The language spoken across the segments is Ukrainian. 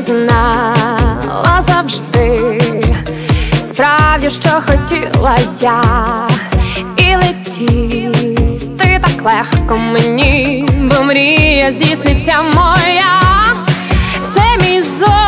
знала завжди справді, що хотіла я і летіти так легко мені, бо мрія здійсниться моя, це мій зор.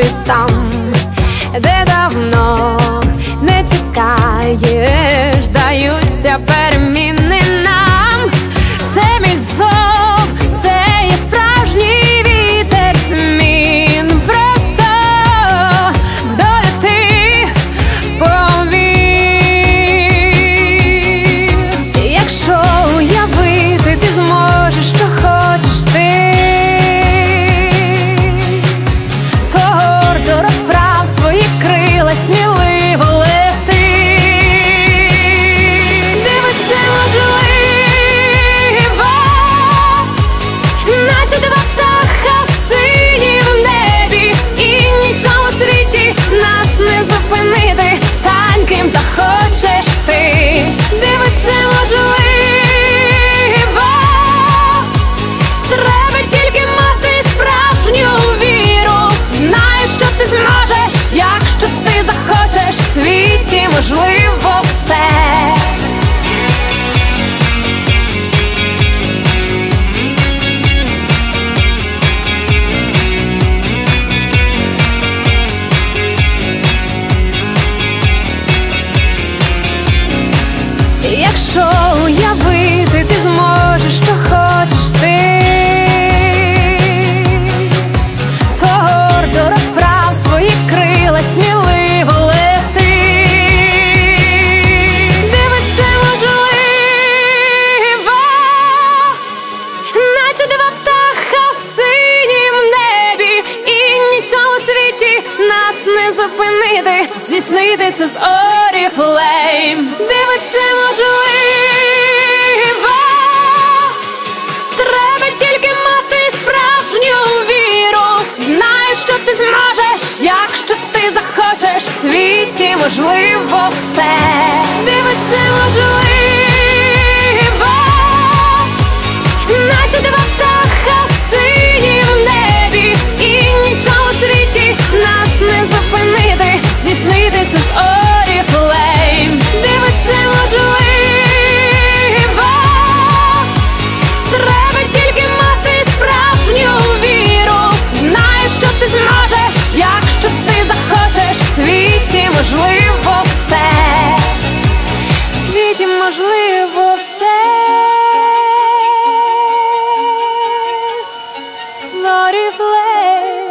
ти там, де давно не чекаєш, даються перед. змінити, здійснити це з Оріфлейм. Дивись, це можливо. Треба тільки мати справжню віру. Знаєш, що ти зможеш, якщо ти захочеш в світі, можливо, все. Дивись, це можливо. світі можливо все, зорі плей.